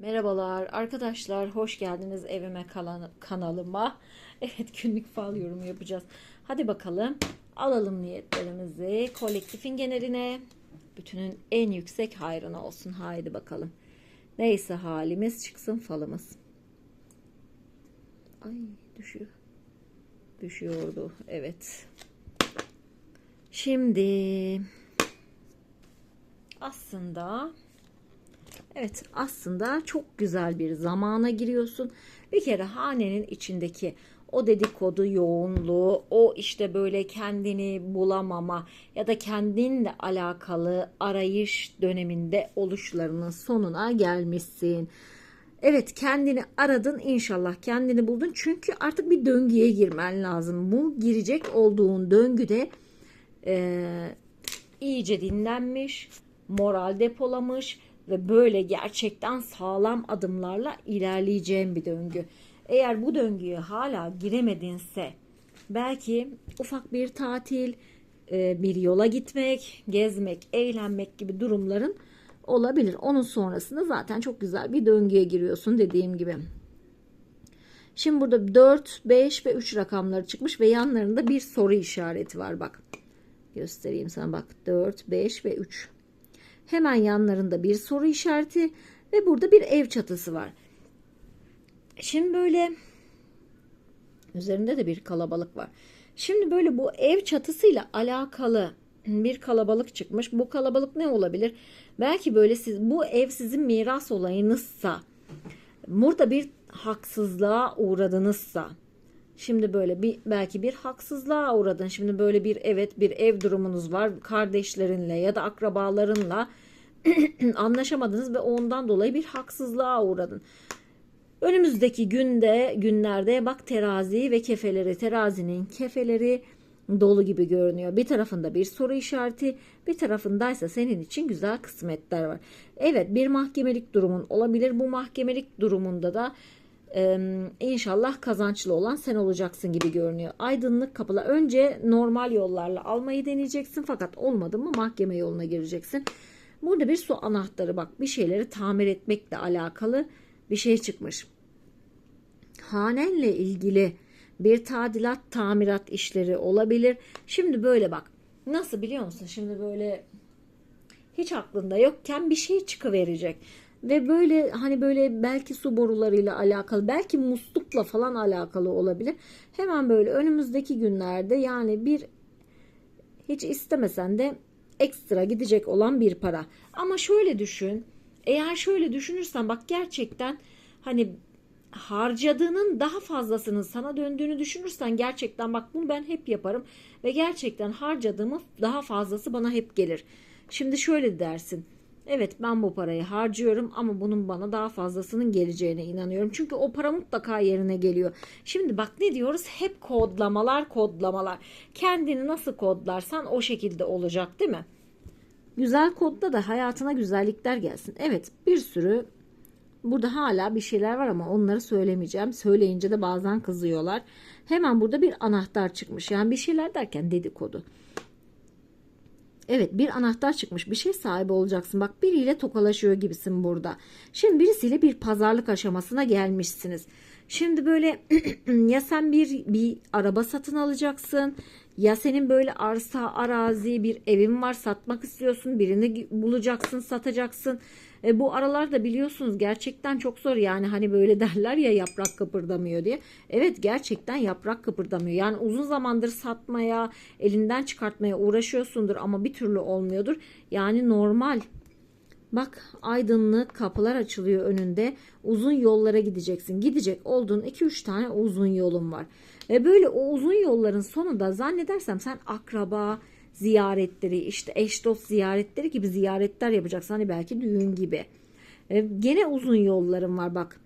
Merhabalar arkadaşlar, hoş geldiniz evime kalan- kanalıma. Evet günlük fal yorumu yapacağız. Hadi bakalım alalım niyetlerimizi kolektifin geneline. Bütünün en yüksek hayrına olsun. Haydi bakalım. Neyse halimiz çıksın falımız. Ay düşüyor. Düşüyordu. Evet. Şimdi aslında Evet aslında çok güzel bir zamana giriyorsun. Bir kere hanenin içindeki o dedikodu yoğunluğu, o işte böyle kendini bulamama ya da kendinle alakalı arayış döneminde oluşlarının sonuna gelmişsin. Evet kendini aradın inşallah kendini buldun çünkü artık bir döngüye girmen lazım. Bu girecek olduğun döngüde eee iyice dinlenmiş, moral depolamış ve böyle gerçekten sağlam adımlarla ilerleyeceğin bir döngü. Eğer bu döngüye hala giremedinse belki ufak bir tatil, e, bir yola gitmek, gezmek, eğlenmek gibi durumların olabilir. Onun sonrasında zaten çok güzel bir döngüye giriyorsun dediğim gibi. Şimdi burada 4, 5 ve 3 rakamları çıkmış ve yanlarında bir soru işareti var bak. Göstereyim sana bak 4, 5 ve 3. Hemen yanlarında bir soru işareti ve burada bir ev çatısı var. Şimdi böyle üzerinde de bir kalabalık var. Şimdi böyle bu ev çatısıyla alakalı bir kalabalık çıkmış. Bu kalabalık ne olabilir? Belki böyle siz bu ev sizin miras olayınızsa burada bir haksızlığa uğradınızsa Şimdi böyle bir belki bir haksızlığa uğradın. Şimdi böyle bir evet bir ev durumunuz var kardeşlerinle ya da akrabalarınla anlaşamadınız ve ondan dolayı bir haksızlığa uğradın. Önümüzdeki günde günlerde bak terazi ve kefeleri terazinin kefeleri dolu gibi görünüyor. Bir tarafında bir soru işareti, bir tarafındaysa senin için güzel kısmetler var. Evet, bir mahkemelik durumun olabilir. Bu mahkemelik durumunda da inşallah kazançlı olan sen olacaksın gibi görünüyor. Aydınlık kapılar önce normal yollarla almayı deneyeceksin fakat olmadı mı mahkeme yoluna gireceksin. Burada bir su anahtarı bak bir şeyleri tamir etmekle alakalı bir şey çıkmış. Hanenle ilgili bir tadilat tamirat işleri olabilir. Şimdi böyle bak nasıl biliyor musun? Şimdi böyle hiç aklında yokken bir şey çıkıverecek ve böyle hani böyle belki su borularıyla alakalı belki muslukla falan alakalı olabilir. Hemen böyle önümüzdeki günlerde yani bir hiç istemesen de ekstra gidecek olan bir para. Ama şöyle düşün. Eğer şöyle düşünürsen bak gerçekten hani harcadığının daha fazlasının sana döndüğünü düşünürsen gerçekten bak bunu ben hep yaparım ve gerçekten harcadığımı daha fazlası bana hep gelir. Şimdi şöyle dersin. Evet ben bu parayı harcıyorum ama bunun bana daha fazlasının geleceğine inanıyorum. Çünkü o para mutlaka yerine geliyor. Şimdi bak ne diyoruz? Hep kodlamalar kodlamalar. Kendini nasıl kodlarsan o şekilde olacak değil mi? Güzel kodda da hayatına güzellikler gelsin. Evet bir sürü burada hala bir şeyler var ama onları söylemeyeceğim. Söyleyince de bazen kızıyorlar. Hemen burada bir anahtar çıkmış. Yani bir şeyler derken dedikodu. Evet bir anahtar çıkmış bir şey sahibi olacaksın. Bak biriyle tokalaşıyor gibisin burada. Şimdi birisiyle bir pazarlık aşamasına gelmişsiniz. Şimdi böyle ya sen bir bir araba satın alacaksın ya senin böyle arsa arazi bir evin var satmak istiyorsun birini bulacaksın satacaksın e, bu aralarda biliyorsunuz gerçekten çok zor yani hani böyle derler ya yaprak kıpırdamıyor diye. Evet gerçekten yaprak kıpırdamıyor. Yani uzun zamandır satmaya, elinden çıkartmaya uğraşıyorsundur ama bir türlü olmuyordur. Yani normal. Bak aydınlık kapılar açılıyor önünde. Uzun yollara gideceksin. Gidecek olduğun 2-3 tane uzun yolun var. Ve böyle o uzun yolların sonunda zannedersem sen akraba, ziyaretleri işte eş dost ziyaretleri gibi ziyaretler yapacaksın. Hani belki düğün gibi. E, gene uzun yollarım var bak.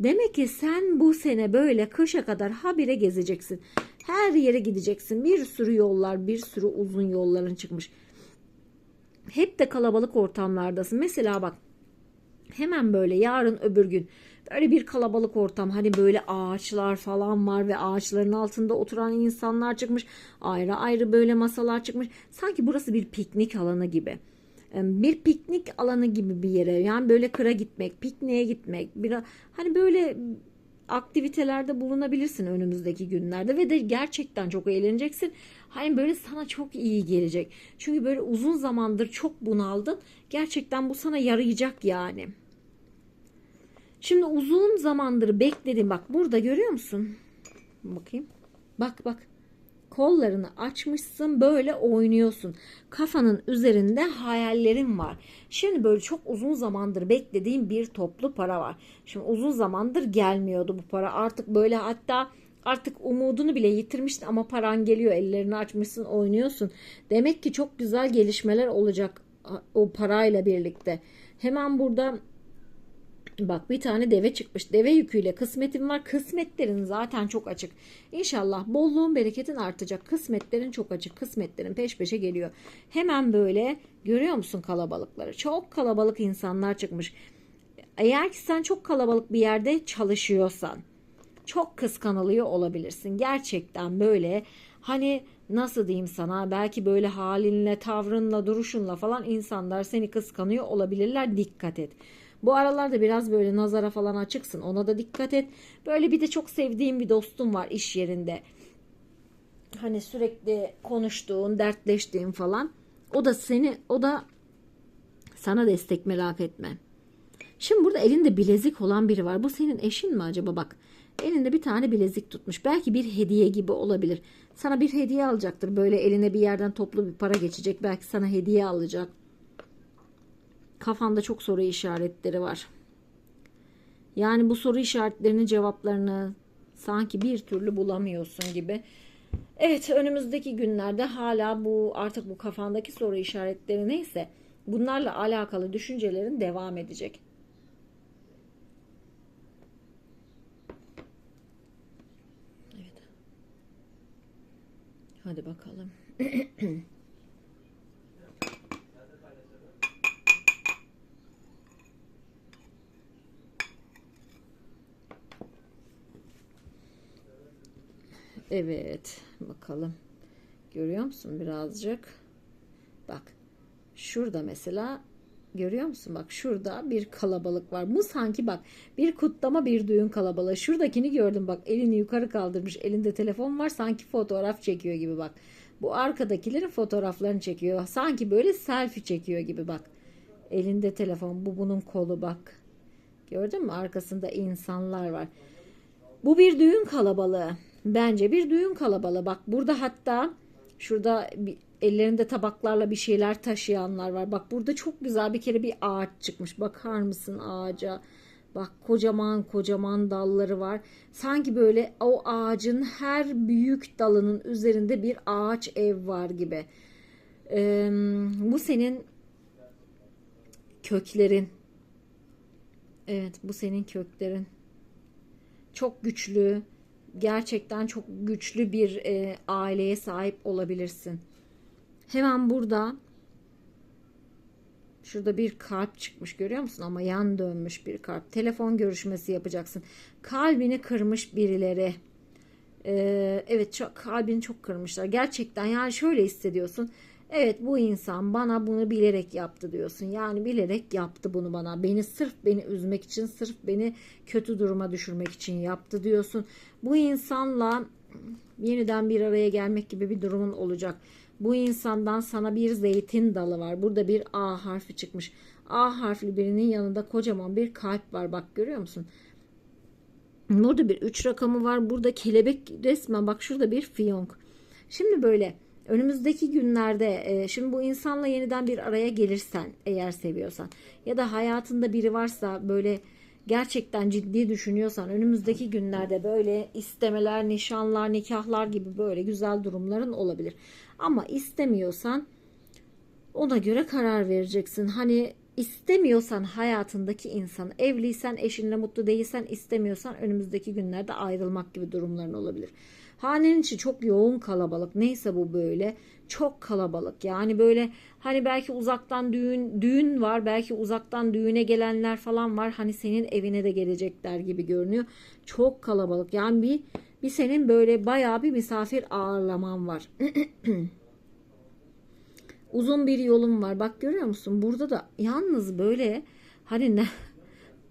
Demek ki sen bu sene böyle kışa kadar habire gezeceksin. Her yere gideceksin. Bir sürü yollar, bir sürü uzun yolların çıkmış. Hep de kalabalık ortamlardasın. Mesela bak hemen böyle yarın öbür gün böyle bir kalabalık ortam hani böyle ağaçlar falan var ve ağaçların altında oturan insanlar çıkmış ayrı ayrı böyle masalar çıkmış sanki burası bir piknik alanı gibi bir piknik alanı gibi bir yere yani böyle kıra gitmek, pikniğe gitmek, bir hani böyle aktivitelerde bulunabilirsin önümüzdeki günlerde ve de gerçekten çok eğleneceksin. Hani böyle sana çok iyi gelecek. Çünkü böyle uzun zamandır çok bunaldın. Gerçekten bu sana yarayacak yani. Şimdi uzun zamandır bekledim. Bak burada görüyor musun? Bakayım. Bak bak. Kollarını açmışsın böyle oynuyorsun. Kafanın üzerinde hayallerin var. Şimdi böyle çok uzun zamandır beklediğim bir toplu para var. Şimdi uzun zamandır gelmiyordu bu para. Artık böyle hatta artık umudunu bile yitirmiştin ama paran geliyor. Ellerini açmışsın oynuyorsun. Demek ki çok güzel gelişmeler olacak o parayla birlikte. Hemen burada Bak bir tane deve çıkmış. Deve yüküyle kısmetin var. Kısmetlerin zaten çok açık. İnşallah bolluğun bereketin artacak. Kısmetlerin çok açık. Kısmetlerin peş peşe geliyor. Hemen böyle görüyor musun kalabalıkları? Çok kalabalık insanlar çıkmış. Eğer ki sen çok kalabalık bir yerde çalışıyorsan çok kıskanılıyor olabilirsin. Gerçekten böyle hani nasıl diyeyim sana belki böyle halinle, tavrınla, duruşunla falan insanlar seni kıskanıyor olabilirler. Dikkat et. Bu aralarda biraz böyle nazara falan açıksın. Ona da dikkat et. Böyle bir de çok sevdiğim bir dostum var iş yerinde. Hani sürekli konuştuğun, dertleştiğin falan. O da seni, o da sana destek merak etme. Şimdi burada elinde bilezik olan biri var. Bu senin eşin mi acaba bak. Elinde bir tane bilezik tutmuş. Belki bir hediye gibi olabilir. Sana bir hediye alacaktır. Böyle eline bir yerden toplu bir para geçecek. Belki sana hediye alacak. Kafanda çok soru işaretleri var. Yani bu soru işaretlerinin cevaplarını sanki bir türlü bulamıyorsun gibi. Evet önümüzdeki günlerde hala bu artık bu kafandaki soru işaretleri neyse bunlarla alakalı düşüncelerin devam edecek. Evet. Hadi bakalım. Evet. Bakalım. Görüyor musun birazcık? Bak. Şurada mesela görüyor musun? Bak şurada bir kalabalık var. Bu sanki bak bir kutlama bir düğün kalabalığı. Şuradakini gördüm bak elini yukarı kaldırmış. Elinde telefon var sanki fotoğraf çekiyor gibi bak. Bu arkadakilerin fotoğraflarını çekiyor. Sanki böyle selfie çekiyor gibi bak. Elinde telefon. Bu bunun kolu bak. Gördün mü? Arkasında insanlar var. Bu bir düğün kalabalığı. Bence bir düğün kalabalığı. Bak burada hatta şurada ellerinde tabaklarla bir şeyler taşıyanlar var. Bak burada çok güzel bir kere bir ağaç çıkmış. Bakar mısın ağaca? Bak kocaman kocaman dalları var. Sanki böyle o ağacın her büyük dalının üzerinde bir ağaç ev var gibi. Ee, bu senin köklerin. Evet bu senin köklerin. Çok güçlü, gerçekten çok güçlü bir e, aileye sahip olabilirsin. Hemen burada şurada bir kalp çıkmış görüyor musun ama yan dönmüş bir kalp. Telefon görüşmesi yapacaksın. Kalbini kırmış birileri. Ee, evet çok, kalbini çok kırmışlar. Gerçekten yani şöyle hissediyorsun. Evet bu insan bana bunu bilerek yaptı diyorsun. Yani bilerek yaptı bunu bana. Beni sırf beni üzmek için, sırf beni kötü duruma düşürmek için yaptı diyorsun. Bu insanla yeniden bir araya gelmek gibi bir durumun olacak. Bu insandan sana bir zeytin dalı var. Burada bir A harfi çıkmış. A harfli birinin yanında kocaman bir kalp var. Bak görüyor musun? Burada bir 3 rakamı var. Burada kelebek resmen bak şurada bir fiyonk. Şimdi böyle önümüzdeki günlerde e, şimdi bu insanla yeniden bir araya gelirsen eğer seviyorsan ya da hayatında biri varsa böyle gerçekten ciddi düşünüyorsan önümüzdeki günlerde böyle istemeler, nişanlar, nikahlar gibi böyle güzel durumların olabilir. Ama istemiyorsan ona göre karar vereceksin. Hani istemiyorsan hayatındaki insan, evliysen, eşinle mutlu değilsen, istemiyorsan önümüzdeki günlerde ayrılmak gibi durumların olabilir. Hanenin içi çok yoğun kalabalık. Neyse bu böyle. Çok kalabalık. Yani böyle hani belki uzaktan düğün düğün var. Belki uzaktan düğüne gelenler falan var. Hani senin evine de gelecekler gibi görünüyor. Çok kalabalık. Yani bir bir senin böyle bayağı bir misafir ağırlaman var. Uzun bir yolum var. Bak görüyor musun? Burada da yalnız böyle hani ne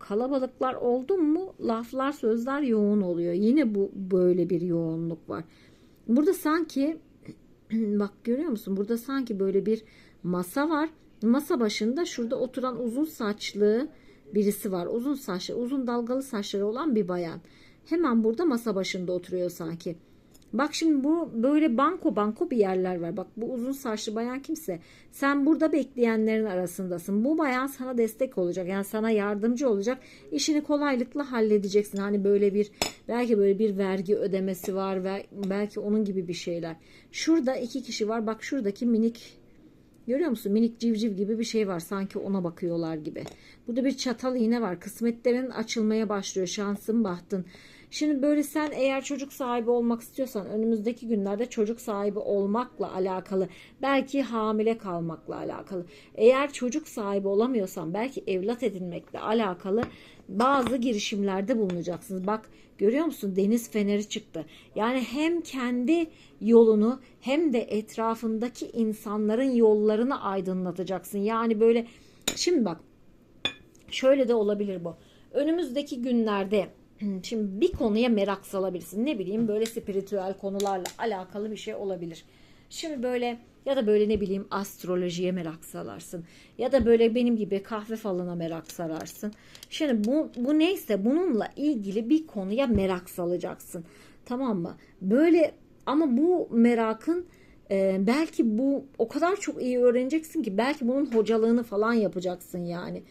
kalabalıklar oldu mu laflar sözler yoğun oluyor. Yine bu böyle bir yoğunluk var. Burada sanki bak görüyor musun? Burada sanki böyle bir masa var. Masa başında şurada oturan uzun saçlı birisi var. Uzun saçlı, uzun dalgalı saçları olan bir bayan. Hemen burada masa başında oturuyor sanki. Bak şimdi bu böyle banko banko bir yerler var. Bak bu uzun saçlı bayan kimse. Sen burada bekleyenlerin arasındasın. Bu bayan sana destek olacak. Yani sana yardımcı olacak. İşini kolaylıkla halledeceksin. Hani böyle bir belki böyle bir vergi ödemesi var ve belki onun gibi bir şeyler. Şurada iki kişi var. Bak şuradaki minik Görüyor musun? Minik civciv gibi bir şey var. Sanki ona bakıyorlar gibi. Burada bir çatal iğne var. Kısmetlerin açılmaya başlıyor. Şansın, bahtın. Şimdi böyle sen eğer çocuk sahibi olmak istiyorsan önümüzdeki günlerde çocuk sahibi olmakla alakalı belki hamile kalmakla alakalı eğer çocuk sahibi olamıyorsan belki evlat edinmekle alakalı bazı girişimlerde bulunacaksınız. Bak görüyor musun deniz feneri çıktı. Yani hem kendi yolunu hem de etrafındaki insanların yollarını aydınlatacaksın. Yani böyle şimdi bak şöyle de olabilir bu. Önümüzdeki günlerde Şimdi bir konuya merak salabilirsin. Ne bileyim böyle spiritüel konularla alakalı bir şey olabilir. Şimdi böyle ya da böyle ne bileyim astrolojiye merak salarsın. Ya da böyle benim gibi kahve falına merak sararsın. Şimdi bu, bu neyse bununla ilgili bir konuya merak salacaksın. Tamam mı? Böyle ama bu merakın e, belki bu o kadar çok iyi öğreneceksin ki belki bunun hocalığını falan yapacaksın yani.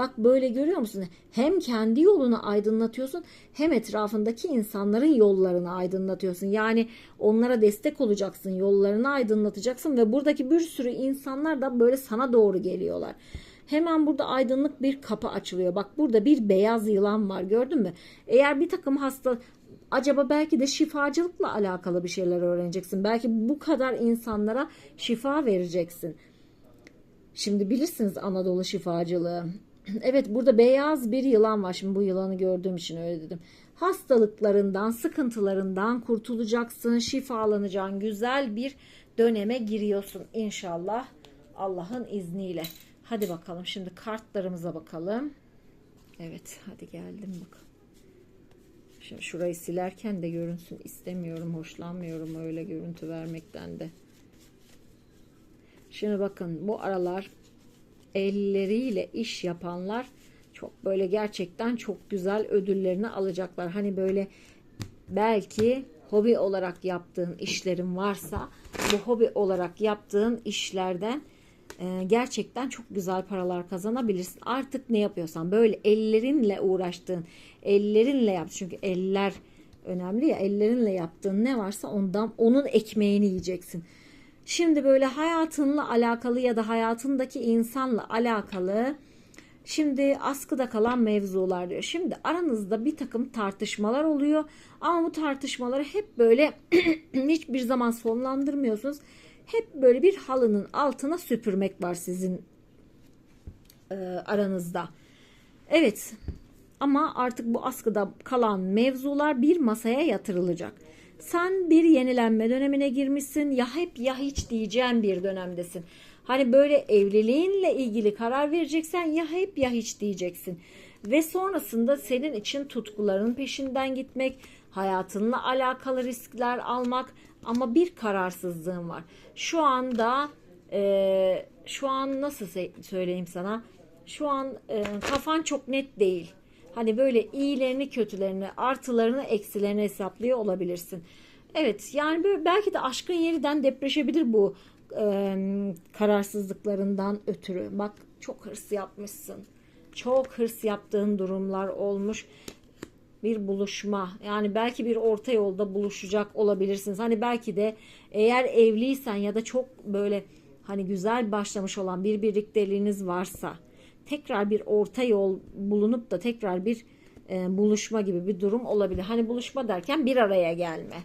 Bak böyle görüyor musun? Hem kendi yolunu aydınlatıyorsun hem etrafındaki insanların yollarını aydınlatıyorsun. Yani onlara destek olacaksın, yollarını aydınlatacaksın ve buradaki bir sürü insanlar da böyle sana doğru geliyorlar. Hemen burada aydınlık bir kapı açılıyor. Bak burada bir beyaz yılan var gördün mü? Eğer bir takım hasta acaba belki de şifacılıkla alakalı bir şeyler öğreneceksin. Belki bu kadar insanlara şifa vereceksin. Şimdi bilirsiniz Anadolu şifacılığı. Evet burada beyaz bir yılan var. Şimdi bu yılanı gördüğüm için öyle dedim. Hastalıklarından, sıkıntılarından kurtulacaksın, şifalanacaksın. Güzel bir döneme giriyorsun inşallah Allah'ın izniyle. Hadi bakalım şimdi kartlarımıza bakalım. Evet hadi geldim bakalım. Şimdi şurayı silerken de görünsün istemiyorum, hoşlanmıyorum öyle görüntü vermekten de. Şimdi bakın bu aralar elleriyle iş yapanlar çok böyle gerçekten çok güzel ödüllerini alacaklar. Hani böyle belki hobi olarak yaptığın işlerin varsa bu hobi olarak yaptığın işlerden e, gerçekten çok güzel paralar kazanabilirsin. Artık ne yapıyorsan böyle ellerinle uğraştığın, ellerinle yap. Çünkü eller önemli ya. Ellerinle yaptığın ne varsa ondan onun ekmeğini yiyeceksin. Şimdi böyle hayatınla alakalı ya da hayatındaki insanla alakalı şimdi askıda kalan mevzular diyor. Şimdi aranızda bir takım tartışmalar oluyor ama bu tartışmaları hep böyle hiçbir zaman sonlandırmıyorsunuz. Hep böyle bir halının altına süpürmek var sizin e, aranızda. Evet ama artık bu askıda kalan mevzular bir masaya yatırılacak. Sen bir yenilenme dönemine girmişsin ya hep ya hiç diyeceğin bir dönemdesin. Hani böyle evliliğinle ilgili karar vereceksen ya hep ya hiç diyeceksin. Ve sonrasında senin için tutkuların peşinden gitmek, hayatınla alakalı riskler almak ama bir kararsızlığın var. Şu anda e, şu an nasıl söyleyeyim sana? Şu an e, kafan çok net değil. Hani böyle iyilerini, kötülerini, artılarını, eksilerini hesaplıyor olabilirsin. Evet yani böyle belki de aşkın yeniden depreşebilir bu e, kararsızlıklarından ötürü. Bak çok hırs yapmışsın. Çok hırs yaptığın durumlar olmuş. Bir buluşma yani belki bir orta yolda buluşacak olabilirsiniz. Hani belki de eğer evliysen ya da çok böyle hani güzel başlamış olan bir birlikteliğiniz varsa tekrar bir orta yol bulunup da tekrar bir e, buluşma gibi bir durum olabilir. Hani buluşma derken bir araya gelme.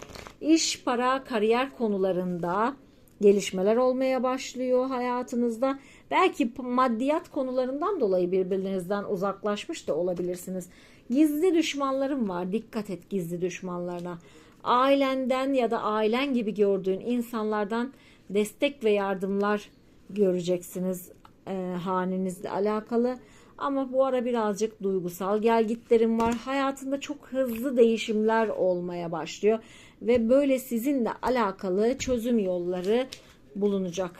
İş, para, kariyer konularında gelişmeler olmaya başlıyor hayatınızda. Belki maddiyat konularından dolayı birbirinizden uzaklaşmış da olabilirsiniz. Gizli düşmanlarım var. Dikkat et gizli düşmanlarına. Ailenden ya da ailen gibi gördüğün insanlardan destek ve yardımlar göreceksiniz e, hanenizle alakalı. Ama bu ara birazcık duygusal gelgitlerim var. Hayatında çok hızlı değişimler olmaya başlıyor. Ve böyle sizinle alakalı çözüm yolları bulunacak.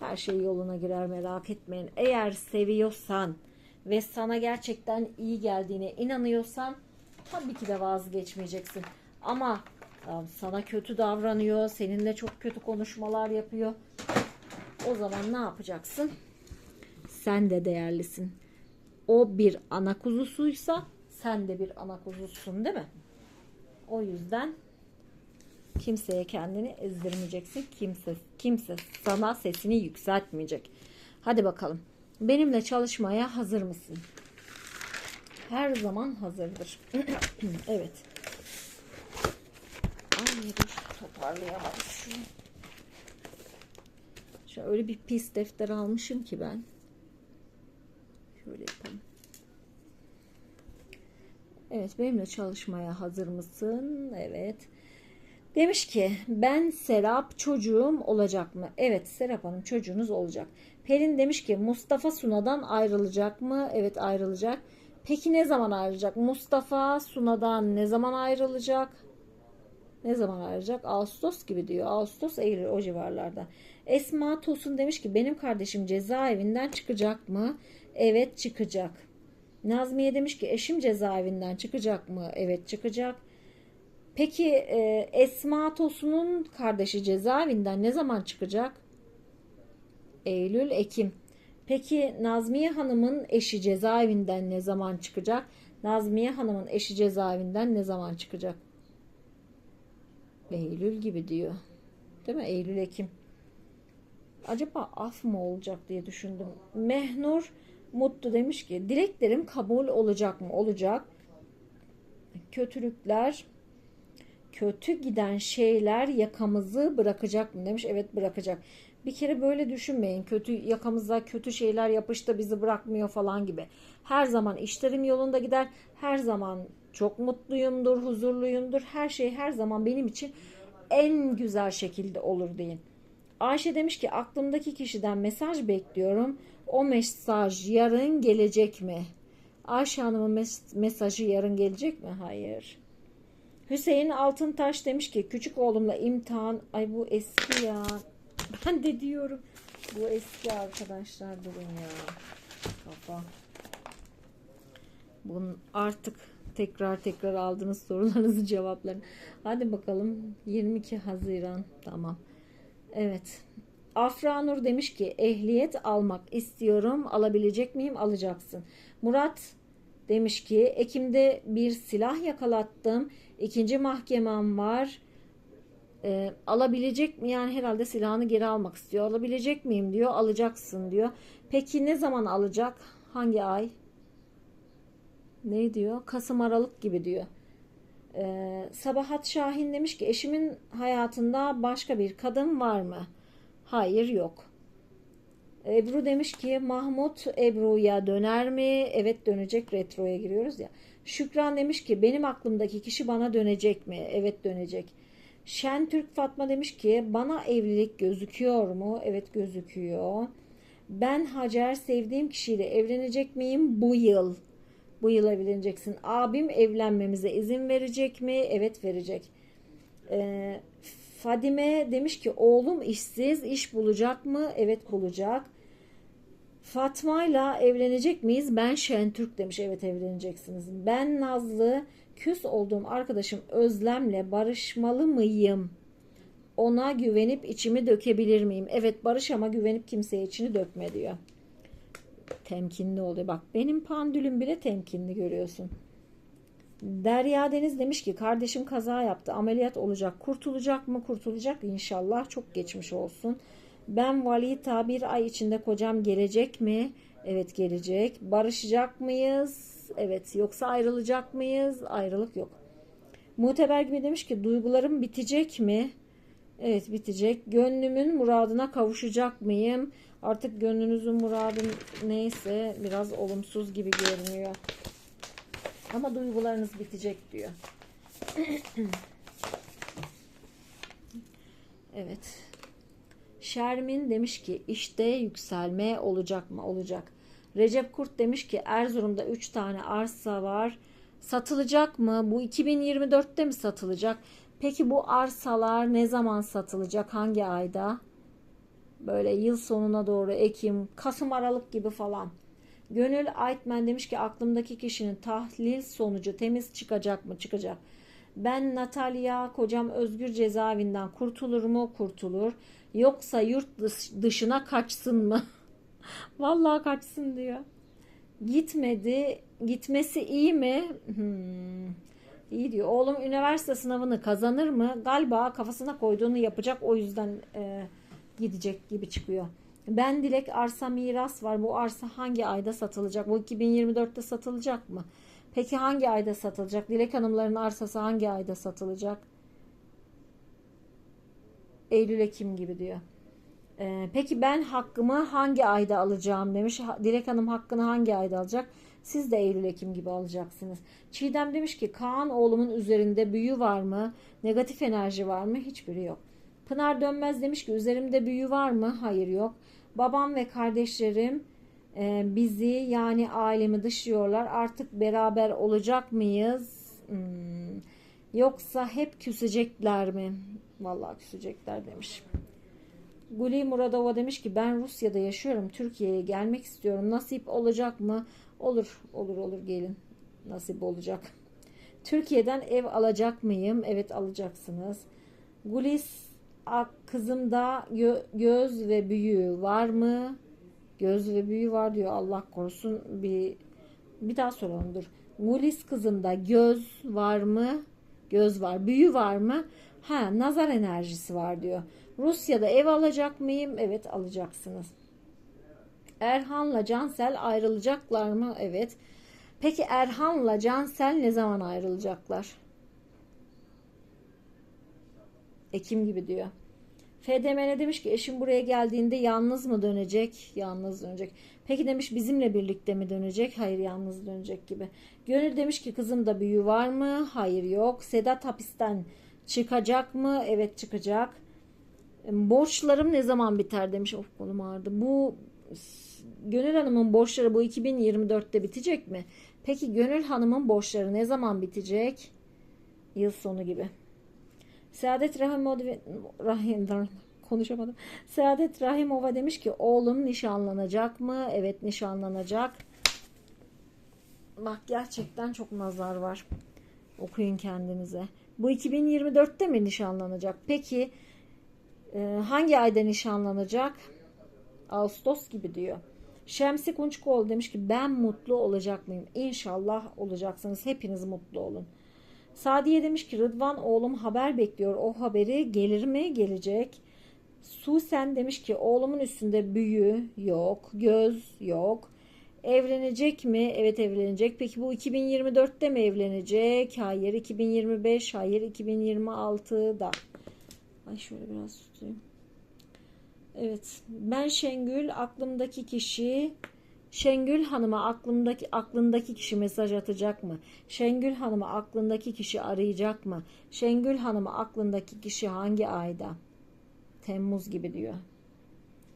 Her şey yoluna girer merak etmeyin. Eğer seviyorsan ve sana gerçekten iyi geldiğine inanıyorsan tabii ki de vazgeçmeyeceksin. Ama e, sana kötü davranıyor, seninle çok kötü konuşmalar yapıyor. O zaman ne yapacaksın? Sen de değerlisin. O bir ana kuzusuysa sen de bir ana kuzusun değil mi? O yüzden kimseye kendini ezdirmeyeceksin. Kimse kimse sana sesini yükseltmeyecek. Hadi bakalım. Benimle çalışmaya hazır mısın? Her zaman hazırdır. evet. Ay dur toparlayamadım şunu. Şöyle öyle bir pis defter almışım ki ben. Şöyle yapalım. Evet benimle çalışmaya hazır mısın? Evet. Demiş ki ben Serap çocuğum olacak mı? Evet Serap Hanım çocuğunuz olacak. Pelin demiş ki Mustafa Suna'dan ayrılacak mı? Evet ayrılacak. Peki ne zaman ayrılacak? Mustafa Suna'dan ne zaman ayrılacak? Ne zaman ayrılacak? Ağustos gibi diyor. Ağustos, Eylül o civarlarda. Esma Tosun demiş ki benim kardeşim cezaevinden çıkacak mı? Evet çıkacak. Nazmiye demiş ki eşim cezaevinden çıkacak mı? Evet çıkacak. Peki e, Esma Tosun'un kardeşi cezaevinden ne zaman çıkacak? Eylül, Ekim. Peki Nazmiye Hanım'ın eşi cezaevinden ne zaman çıkacak? Nazmiye Hanım'ın eşi cezaevinden ne zaman çıkacak? Eylül gibi diyor. Değil mi? Eylül, Ekim. Acaba af mı olacak diye düşündüm. Mehnur Mutlu demiş ki dileklerim kabul olacak mı? Olacak. Kötülükler kötü giden şeyler yakamızı bırakacak mı demiş. Evet bırakacak. Bir kere böyle düşünmeyin. Kötü yakamıza kötü şeyler yapıştı bizi bırakmıyor falan gibi. Her zaman işlerim yolunda gider. Her zaman çok mutluyumdur, huzurluyumdur. Her şey her zaman benim için en güzel şekilde olur deyin. Ayşe demiş ki aklımdaki kişiden mesaj bekliyorum. O mesaj yarın gelecek mi? Ayşe Hanım'ın mes- mesajı yarın gelecek mi? Hayır. Hüseyin Altıntaş demiş ki küçük oğlumla imtihan ay bu eski ya. Ben de diyorum bu eski arkadaşlar durun ya. Kafa. Bunun artık tekrar tekrar aldığınız sorularınızı cevaplarını. Hadi bakalım 22 Haziran tamam. Evet. Afra Nur demiş ki ehliyet almak istiyorum. Alabilecek miyim? Alacaksın. Murat demiş ki Ekim'de bir silah yakalattım. İkinci mahkemem var. Ee, alabilecek mi? Yani herhalde silahını geri almak istiyor. Alabilecek miyim diyor. Alacaksın diyor. Peki ne zaman alacak? Hangi ay? Ne diyor? Kasım Aralık gibi diyor. Ee, Sabahat Şahin demiş ki eşimin hayatında başka bir kadın var mı? Hayır yok. Ebru demiş ki Mahmut Ebru'ya döner mi? Evet dönecek retroya giriyoruz ya. Şükran demiş ki benim aklımdaki kişi bana dönecek mi? Evet dönecek. Şen Türk Fatma demiş ki bana evlilik gözüküyor mu? Evet gözüküyor. Ben Hacer sevdiğim kişiyle evlenecek miyim bu yıl? Bu yıl evleneceksin. Abim evlenmemize izin verecek mi? Evet verecek. Ee, Fadime demiş ki oğlum işsiz iş bulacak mı? Evet bulacak. Fatma ile evlenecek miyiz? Ben Şentürk demiş. Evet evleneceksiniz. Ben Nazlı küs olduğum arkadaşım Özlem'le barışmalı mıyım? Ona güvenip içimi dökebilir miyim? Evet barış ama güvenip kimseye içini dökme diyor. Temkinli oluyor. Bak benim pandülüm bile temkinli görüyorsun. Derya Deniz demiş ki kardeşim kaza yaptı ameliyat olacak kurtulacak mı kurtulacak inşallah çok geçmiş olsun. Ben Valita bir ay içinde kocam gelecek mi? Evet gelecek. Barışacak mıyız? Evet. Yoksa ayrılacak mıyız? Ayrılık yok. Muteber gibi demiş ki duygularım bitecek mi? Evet bitecek. Gönlümün muradına kavuşacak mıyım? Artık gönlünüzün muradı neyse biraz olumsuz gibi görünüyor. Ama duygularınız bitecek diyor. evet. Şermin demiş ki işte yükselme olacak mı? Olacak. Recep Kurt demiş ki Erzurum'da 3 tane arsa var. Satılacak mı? Bu 2024'te mi satılacak? Peki bu arsalar ne zaman satılacak? Hangi ayda? Böyle yıl sonuna doğru Ekim, Kasım, Aralık gibi falan. Gönül Aytmen demiş ki aklımdaki kişinin tahlil sonucu temiz çıkacak mı? Çıkacak. Ben Natalya kocam Özgür cezaevinden kurtulur mu? Kurtulur. Yoksa yurt dış- dışına kaçsın mı? Vallahi kaçsın diyor. Gitmedi. Gitmesi iyi mi? Hmm. İyi diyor. Oğlum üniversite sınavını kazanır mı? Galiba kafasına koyduğunu yapacak. O yüzden e, gidecek gibi çıkıyor. Ben Dilek arsa miras var. Bu arsa hangi ayda satılacak? Bu 2024'te satılacak mı? Peki hangi ayda satılacak? Dilek Hanımların arsası hangi ayda satılacak? Eylül Ekim gibi diyor. Ee, peki ben hakkımı hangi ayda alacağım demiş. Dilek Hanım hakkını hangi ayda alacak? Siz de Eylül Ekim gibi alacaksınız. Çiğdem demiş ki Kaan oğlumun üzerinde büyü var mı? Negatif enerji var mı? Hiçbiri yok. Pınar Dönmez demiş ki üzerimde büyü var mı? Hayır yok. Babam ve kardeşlerim e, bizi yani ailemi dışlıyorlar. Artık beraber olacak mıyız? Hmm. Yoksa hep küsecekler mi? Vallahi küsecekler demiş. Guli Muradova demiş ki ben Rusya'da yaşıyorum. Türkiye'ye gelmek istiyorum. Nasip olacak mı? Olur, olur, olur gelin. Nasip olacak. Türkiye'den ev alacak mıyım? Evet alacaksınız. Gulis ak- kızımda gö- göz ve büyü var mı? Göz ve büyü var diyor. Allah korusun. Bir bir daha soralım dur. Gulis kızımda göz var mı? Göz var. Büyü var mı? Ha, nazar enerjisi var diyor. Rusya'da ev alacak mıyım? Evet alacaksınız. Erhan'la Cansel ayrılacaklar mı? Evet. Peki Erhan'la Cansel ne zaman ayrılacaklar? Ekim gibi diyor. FDMN demiş ki eşim buraya geldiğinde yalnız mı dönecek? Yalnız dönecek. Peki demiş bizimle birlikte mi dönecek? Hayır yalnız dönecek gibi. Gönül demiş ki kızımda büyü var mı? Hayır yok. Sedat hapisten çıkacak mı? Evet çıkacak. Borçlarım ne zaman biter demiş. Of kolum ağrıdı. Bu Gönül Hanım'ın borçları bu 2024'te bitecek mi? Peki Gönül Hanım'ın borçları ne zaman bitecek? Yıl sonu gibi. Saadet Rahimova, Rahim, konuşamadım. Saadet Rahimova demiş ki oğlum nişanlanacak mı? Evet nişanlanacak. Bak gerçekten çok nazar var. Okuyun kendinize. Bu 2024'te mi nişanlanacak? Peki e, hangi ayda nişanlanacak? Ağustos gibi diyor. Şemsi Kunçkoğlu demiş ki ben mutlu olacak mıyım? İnşallah olacaksınız. Hepiniz mutlu olun. Sadiye demiş ki Rıdvan oğlum haber bekliyor. O haberi gelir mi? Gelecek. Susen demiş ki oğlumun üstünde büyü yok, göz yok. Evlenecek mi? Evet evlenecek. Peki bu 2024'te mi evlenecek? Hayır. 2025, hayır. 2026'da. Ay şöyle biraz tutayım. Evet. Ben Şengül aklımdaki kişi Şengül Hanım'a aklımdaki aklındaki kişi mesaj atacak mı? Şengül Hanım'a aklındaki kişi arayacak mı? Şengül Hanım'a aklındaki kişi hangi ayda? Temmuz gibi diyor.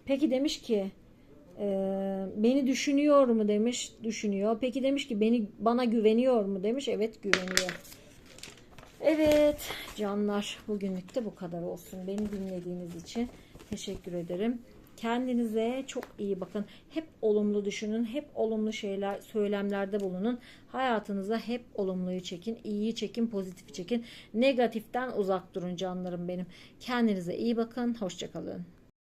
Peki demiş ki e, beni düşünüyor mu demiş düşünüyor. Peki demiş ki beni bana güveniyor mu demiş. Evet güveniyor. Evet canlar bugünlük de bu kadar olsun. Beni dinlediğiniz için teşekkür ederim. Kendinize çok iyi bakın. Hep olumlu düşünün. Hep olumlu şeyler, söylemlerde bulunun. Hayatınıza hep olumluyu çekin. iyiyi çekin, pozitifi çekin. Negatiften uzak durun canlarım benim. Kendinize iyi bakın. Hoşçakalın.